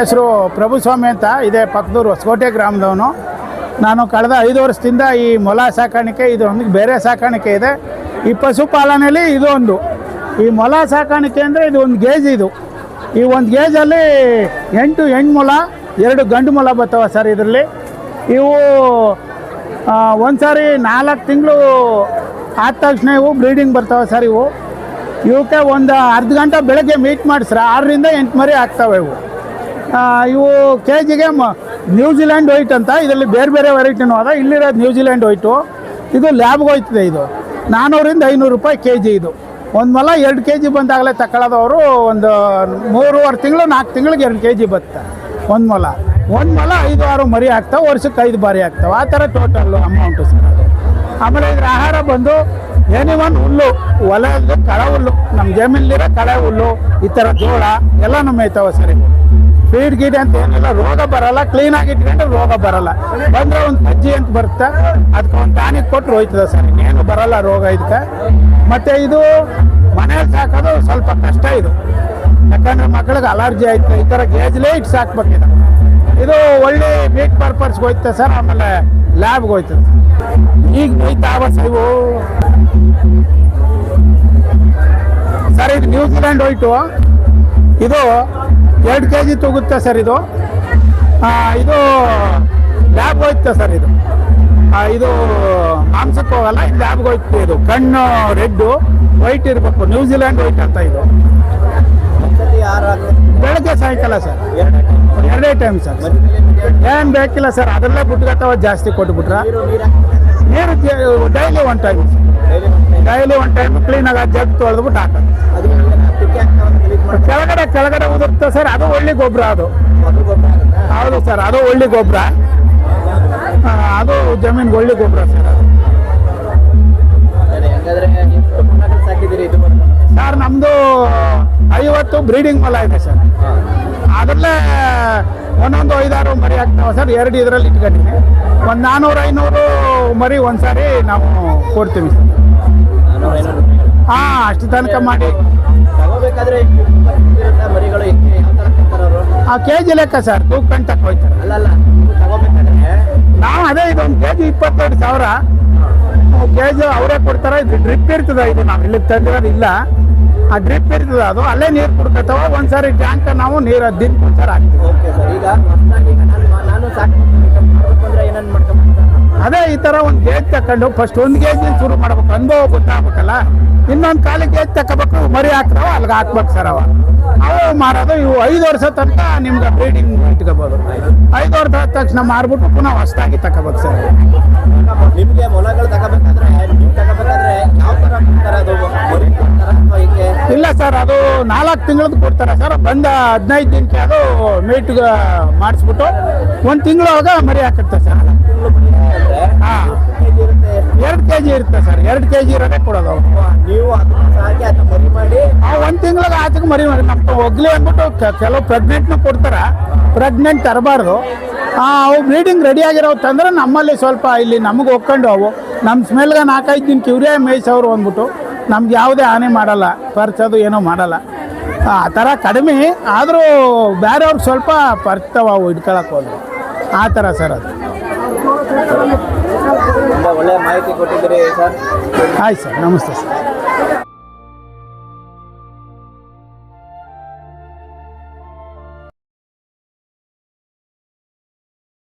ಹೆಸರು ಪ್ರಭುಸ್ವಾಮಿ ಅಂತ, ಇದೆ ಪಕ್ಕದೂರು ಹೊಸಕೋಟೆ ಗ್ರಾಮದವನು. ನಾನು ಕಳೆದ ಐದು ವರ್ಷದಿಂದ ಈ ಮೊಲ ಸಾಕಾಣಿಕೆ, ಇದು ಒಂದು ಬೇರೆ ಸಾಕಾಣಿಕೆ ಇದೆ. ಈ ಪಶುಪಾಲನೆಯಲ್ಲಿ ಇದು ಒಂದು. ಈ ಮೊಲ ಸಾಕಾಣಿಕೆ ಅಂದರೆ ಇದು ಒಂದು ಗೇಜ್ ಇದು. ಈ ಒಂದು ಗೇಜಲ್ಲಿ ಎಂಟು ಹೆಣ್ಣು ಮೊಲ ಎರಡು ಗಂಡು ಮೊಲ ಬರ್ತವೆ ಸರ್ ಇದರಲ್ಲಿ. ಇವು ಒಂದು ಸಾರಿ ನಾಲ್ಕು ತಿಂಗಳು ಆದ ತಕ್ಷಣ ಇವು ಬ್ಲೀಡಿಂಗ್ ಬರ್ತಾವೆ ಸರ್ ಇವು. ಇವಕ್ಕೆ ಒಂದು ಅರ್ಧ ಗಂಟೆ ಬೆಳಗ್ಗೆ ಮೀಟ್ ಮಾಡಿಸ್ರೆ, ಆರರಿಂದ ಎಂಟು ಮರಿ ಆಗ್ತವೆ ಇವು. ಇವು ಕೆ ಜಿಗೆ ಮ ನ್ಯೂಜಿಲ್ಯಾಂಡ್ ವೈಟ್ ಅಂತ. ಇದರಲ್ಲಿ ಬೇರೆ ಬೇರೆ ವೆರೈಟಿನೂ ಅದ. ಇಲ್ಲಿರೋದು ನ್ಯೂಜಿಲ್ಯಾಂಡ್ ವೈಟು ಇದು ಲ್ಯಾಬ್ಗೆ ಹೋಯ್ತದೆ ಇದು. ನಾನ್ನೂರಿಂದ ಐನೂರು ರೂಪಾಯಿ ಕೆ ಜಿ ಇದು. ಒಂದು ಮೊಲ ಎರಡು ಕೆ ಜಿ ಬಂದಾಗಲೇ ತಗೊಳ್ಳೋದವರು ಒಂದು ಮೂರುವರೆ ತಿಂಗಳು, ನಾಲ್ಕು ತಿಂಗಳಿಗೆ ಎರಡು ಕೆ ಜಿ ಬತ್ತೆ. ಒಂದು ಮೊಲ. ಒಂದು ಮೊಲ ಐದು ಆರು ಮರಿ ಆಗ್ತಾವೆ, ವರ್ಷಕ್ಕೆ ಐದು ಬಾರಿ ಆಗ್ತಾವೆ. ಆ ಥರ ಟೋಟಲ್ಲು ಅಮೌಂಟು ಸರ್ ಆಮೇಲೆ ಇದ್ರ ಆಹಾರ ಬಂದು ಏನಿವನ್ ಹುಲ್ಲು ಹೊಲದ ಕಳೆ ಹುಲ್ಲು. ನಮ್ಮ ಜಮೀನಲ್ಲಿರೋ ಕಳೆ ಹುಲ್ಲು, ಈ ಥರ ಜೋಳ ಎಲ್ಲ ಮೇಯ್ತಾವೆ ಸರ್ ಇವು. ಫೀಡ್ ಗೀಡ್ ಅಂತ ಏನಿಲ್ಲ, ರೋಗ ಬರಲ್ಲ ಕ್ಲೀನಾಗಿ ಇಟ್ಕೊಂಡ್ರೆ ರೋಗ ಬರಲ್ಲ. ಬಂದ್ರೆ ಒಂದು ಮಜ್ಜಿ ಅಂತ ಬರುತ್ತೆ. ಅದಕ್ಕೆ ಒಂದು ಟಾನಿಕ್ ಕೊಟ್ಟರು ಹೋಯ್ತದೆ ಸರ್, ಇನ್ನೇನು ಬರಲ್ಲ ರೋಗ ಇದಕ್ಕೆ. ಮತ್ತೆ ಇದು ಮನೇಲಿ ಸಾಕೋದು ಸ್ವಲ್ಪ ಕಷ್ಟ ಇದು. ಯಾಕಂದ್ರೆ ಮಕ್ಕಳಿಗೆ ಅಲರ್ಜಿ ಆಯ್ತು, ಈ ಥರ ಗೇಜ್ಲೇ ಇಟ್ಟು ಸಾಕ್ಬೇಕಿದೆ ಇದು ಒಳ್ಳೆ ಮೀಟ್ ಪರ್ಪಸ್ಗೆ ಹೋಯ್ತದೆ ಸರ್, ಆಮೇಲೆ ಲ್ಯಾಬ್ಗೆ ಹೋಯ್ತದೆ. ಈಗ ಸರ್ ಇವು. ಸರ್, ಇದು ನ್ಯೂಜಿಲ್ಯಾಂಡ್ ಹೋಯ್ತು. ಇದು ಎರಡು ಕೆ ಜಿ ತೂಗುತ್ತೆ ಸರ್ ಇದು? ಇದು ಲ್ಯಾಬ್ ಹೋಯ್ತ ಸರ್ ಇದು. ಇದು ಮಾಂಸಕ್ಕೆ ಹೋಗಲ್ಲ ಇದು ಲ್ಯಾಬ್ಗೆ ಹೋಯ್ತು ಇದು. ಕಣ್ಣು ರೆಡ್ಡು ವೈಟ್ ಇರಬೇಕು. ನ್ಯೂಜಿಲ್ಯಾಂಡ್ ವೈಟ್ ಅಂತ ಇದು. ಬೆಳಗ್ಗೆ ಸಾಯಂಕಾಲ ಸರ್. ಎರಡೇ ಟೈಮ್ ಸರ್. ಏನು ಬೇಕಿಲ್ಲ ಸರ್ ಅದರಲ್ಲೇ ಬಿಟ್ಕೊತಾವ ಜಾಸ್ತಿ ಕೊಟ್ಬಿಟ್ರ. ನೀರು daily one time daily one time ಕ್ಲೀನಾಗಿ ಜಗ್ ತೊಳೆದ್ಬಿಟ್ಟು ಹಾಕೋದು. ಕೆಳಗಡೆ ಕೆಳಗಡೆ ಉದುರುತ್ತೆ ಸರ್, ಅದು ಒಳ್ಳೆ ಗೊಬ್ಬರ ಅದು. ಹೌದು ಸರ್, ಅದು ಒಳ್ಳೆ ಗೊಬ್ಬರ ಅದು ಜಮೀನ್ ಒಳ್ಳೆ ಗೊಬ್ಬರ ಸರ್ ಸರ್, ನಮ್ದು ಐವತ್ತು ಬ್ರೀಡಿಂಗ್ ಮೊಲ ಇದೆ ಸರ್. ಅದರಲ್ಲೇ ಒಂದೊಂದು ಐದಾರು ಮರಿ ಹಾಕ್ತಾವೆ ಸರ್, ಎರಡು ಇದರಲ್ಲಿ ಇಟ್ಕೊಂಡಿನಿ. ಒಂದು ನಾನ್ನೂರು ಐನೂರು ಮರಿ ಒಂದ್ಸಾರಿ ನಾವು ಕೊಡ್ತೀವಿ ಸರ್. ಹಾಂ, ಅಷ್ಟು ತನಕ ಮಾಡಿ. ತಗೋಬೇಕಾದ್ರೆ ಮರಿಗಳು ಯಾವ ತರ ಕೊಡ್ತಾರ ಅವರು? ಆ ಕೆ ಜಿ ಲೆಕ್ಕ ಸರ್ ತೂಕ ತಕ್ಕ ಹೋಯ್ತಾರೆ ಅಲ್ಲಲ್ಲ ನೀವು ತಗೋಬೇಕಾದ್ರೆ ನಾವು ಅದೇ ಇದೊಂದು ಕೆಜಿ ಇಪ್ಪತ್ತೆರಡು ಸಾವಿರ. ಕೆಜಿ ಅವರೇ ಕೊಡ್ತಾರೆ ಇದು ಡ್ರಿಪ್ ಇರ್ತದೆ ಇದು ನಾವು ಇಲ್ಲಿ ತಂದಿರೋದು ಇಲ್ಲ. ಆ ಡ್ರಿಪ್ ಇರ್ತದೆ ಅದು ಅಲ್ಲೇ ನೀರು ಕುಡ್ಕೊತಾವ ಒಂದ್ಸಾರಿ ಟ್ಯಾಂಕ್ ನಾವು ನೀರು ದಿನ ಕೊಡ್ತಾರ ಆಗ್ತೀವಿ ಓಕೆ ಸರ್ ಈಗ ನಾನು ನಾನು ಸಾಕು. ಅಂದ್ರೆ ಏನೇನು ಮಾಡ್ಕೊಂಡು ಅದೇ ಈ ಥರ ಒಂದು ಗೇಜ್ ತಕೊಂಡು ಫಸ್ಟ್ ಒಂದು ಗೇಜ್ ಶುರು ಮಾಡ್ಬೇಕು. ಅನುಭವ ಗೊತ್ತಾಗ್ಬೇಕಲ್ಲ? ಇನ್ನೊಂದು ಕಾಲಿಗೆ ಗೇಜ್ ತಗೋಬೇಕು ಮರಿ ಹಾಕ್ತಾವ ಅಲ್ಲಿಗೆ ಹಾಕ್ಬೇಕು ಸರ್ ಅವ ಅವು ಮಾರೋದು ಇವು ಐದು ವರ್ಷ ತನಕ ನಿಮ್ಗೆ ಬ್ರೀಡಿಂಗ್ ಇಟ್ಕೋಬೋದು. ಐದು ವರ್ಷ ಆದ ತಕ್ಷಣ ಮಾರ್ಬಿಟ್ಟು ಪುನಃ ಹೊಸದಾಗಿ ತಗೋಬೇಕು ಸರ್. ನಿಮಗೆ ಮೊಲಗಳು ತಗೋಬೇಕಾದ್ರೆ ಯಾವ ಇಲ್ಲ ಸರ್ ಅದು ನಾಲ್ಕು ತಿಂಗಳದ್ದು ಕೊಡ್ತಾರೆ ಸರ್. ಬಂದ ಹದಿನೈದು ದಿನಕ್ಕೆ ಅದು ಮೀಟ್ಗೆ ಮಾಡಿಸ್ಬಿಟ್ಟು ಒಂದು ತಿಂಗಳೊಳಗೆ ಮರಿ ಹಾಕುತ್ತೆ ಸರ್. ಎರಡು ಕೆ ಜಿ ಇರುತ್ತೆ ಸರ್ ಎರಡು ಕೆ ಜಿ ಇರೋದೇ ಕೊಡೋದು ಅವ್ರು. ನೀವು ಅದನ್ನ ಸಾಕಿ ಅದನ್ನ ಮರಿ ಮಾಡಿ. ಆ ಒಂದು ತಿಂಗಳಿಗೆ ಆಚೆಗೆ ಮರಿ ಮಾಡಿ ನಮ್ಮ ಒಗ್ಲಿ ಅಂದ್ಬಿಟ್ಟು ಕೆಲವು ಪ್ರೆಗ್ನೆಂಟ್ನ ಕೊಡ್ತಾರೆ. ಪ್ರೆಗ್ನೆಂಟ್ ತರಬಾರ್ದು. ಅವು ಬ್ರೀಡಿಂಗ್ ರೆಡಿ ಆಗಿರೋ ತಂದ್ರೆ ನಮ್ಮಲ್ಲಿ ಸ್ವಲ್ಪ ಇಲ್ಲಿ ನಮಗೆ ಒಕ್ಕೊಂಡು ಅವು. ನಮ್ಮ ಸ್ಮೆಲ್ಗೆ ನಾಲ್ಕೈದು ದಿನ ಕಿವ್ರಿಯ ಮೇಯ್ಸವ್ರು ಅಂದ್ಬಿಟ್ಟು ನಮ್ಗೆ ಯಾವುದೇ ಹಾನಿ ಮಾಡಲ್ಲ ಪರ್ಚೋದು ಏನೂ ಮಾಡಲ್ಲ. ಆ ಥರ ಕಡಿಮೆ ಆದರೂ ಬೇರೆಯವ್ರಿಗೆ ಸ್ವಲ್ಪ ಪರ್ಚ್ತಾವ ಅವು ಇಟ್ಕೊಳಕ್ಕೆ ಹೋದ್ರು. ಆ ಥರ ಸರ್ ಅದು. ತುಂಬಾ ಒಳ್ಳೆಯ ಮಾಹಿತಿ ಕೊಟ್ಟಿದ್ದೀರಿ ಸರ್. ಆಯ್ತು ಸರ್ ನಮಸ್ತೆ ಸರ್.